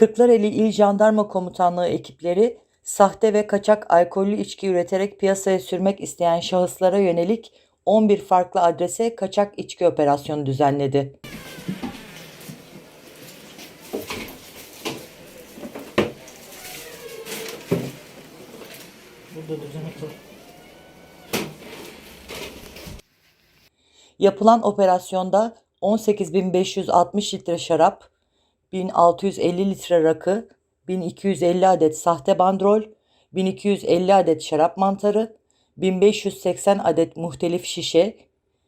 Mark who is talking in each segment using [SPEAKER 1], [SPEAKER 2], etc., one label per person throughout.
[SPEAKER 1] Kırklareli İl Jandarma Komutanlığı ekipleri sahte ve kaçak alkollü içki üreterek piyasaya sürmek isteyen şahıslara yönelik 11 farklı adrese kaçak içki operasyonu düzenledi.
[SPEAKER 2] Burada.
[SPEAKER 1] Yapılan operasyonda 18.560 litre şarap, 1650 litre rakı, 1250 adet sahte bandrol, 1250 adet şarap mantarı, 1580 adet muhtelif şişe,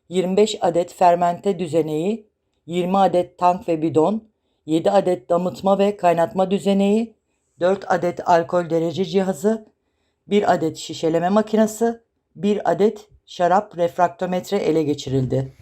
[SPEAKER 1] 25 adet fermente düzeneği, 20 adet tank ve bidon, 7 adet damıtma ve kaynatma düzeneği, 4 adet alkol derece cihazı, 1 adet şişeleme makinesi, 1 adet şarap refraktometre ele geçirildi.